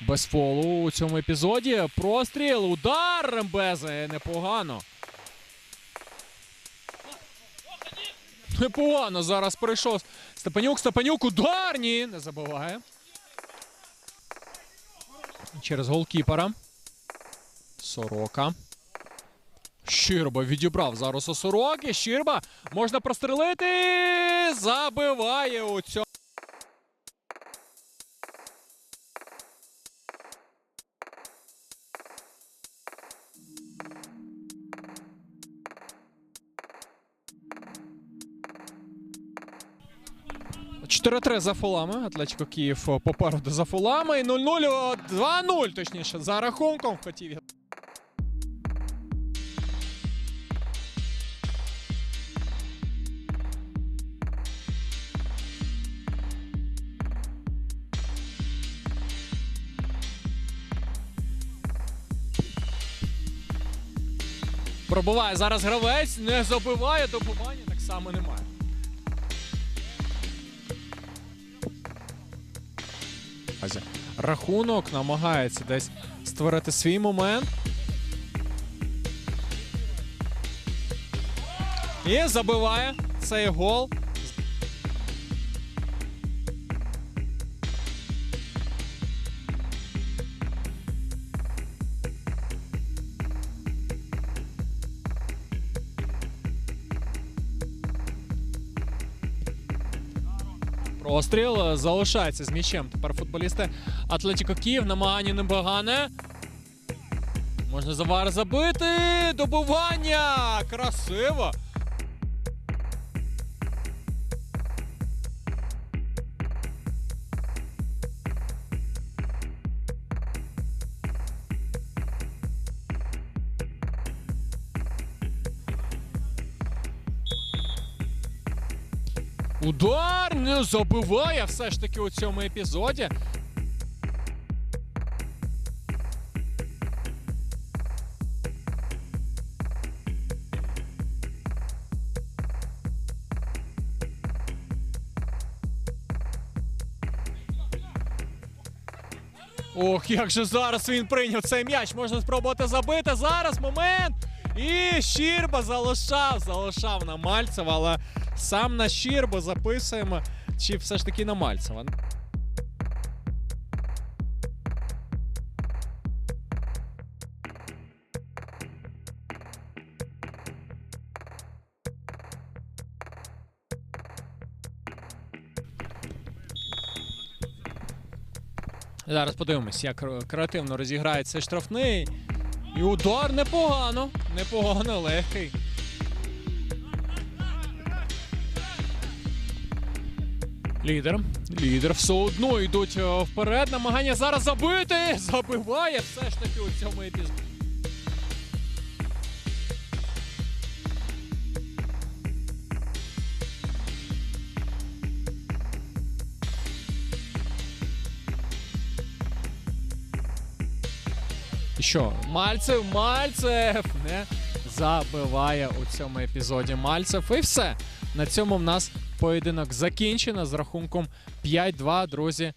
без фолу у цьому епізоді. Простріл, удар Рембези. Непогано. Непогано зараз прийшов Степанюк. Степанюк удар. Ні, не забуває. Через голкіпера. Сорока. Щирба відібрав зараз у сороки. Щирба можна прострелити. Забиває у цьому. Чотири-три за фолами. Атлетико Київ попереду за фолами. І 0-0, 2-0, точніше, за рахунком хотів. Пробуває зараз гравець, не забиває добування, так само немає. Азі. Рахунок намагається десь створити свій момент. І забиває цей гол. Простріл е, залишається з м'ячем. Тепер футболісти Атлетіко Київ намагання небагане. Можна завар забити. Добування! Красиво! Удар не забиває все ж таки у цьому епізоді. Ох, як же зараз він прийняв цей м'яч. Можна спробувати забити. Зараз момент. І Щірба залишав, залишав на Мальцева, але сам на Щірбу записуємо. Чи все ж таки на Мальцева? Зараз подивимось, як креативно розіграє цей штрафний. І удар непогано. Непогано, легкий. Лідер. Лідер все одно йдуть е, вперед. Намагання зараз забити. Забиває все ж таки у цьому епізоді. Що? Мальцев, Мальцев не забиває у цьому епізоді Мальцев. І все. На цьому в нас поєдинок закінчено з рахунком 5-2, друзі.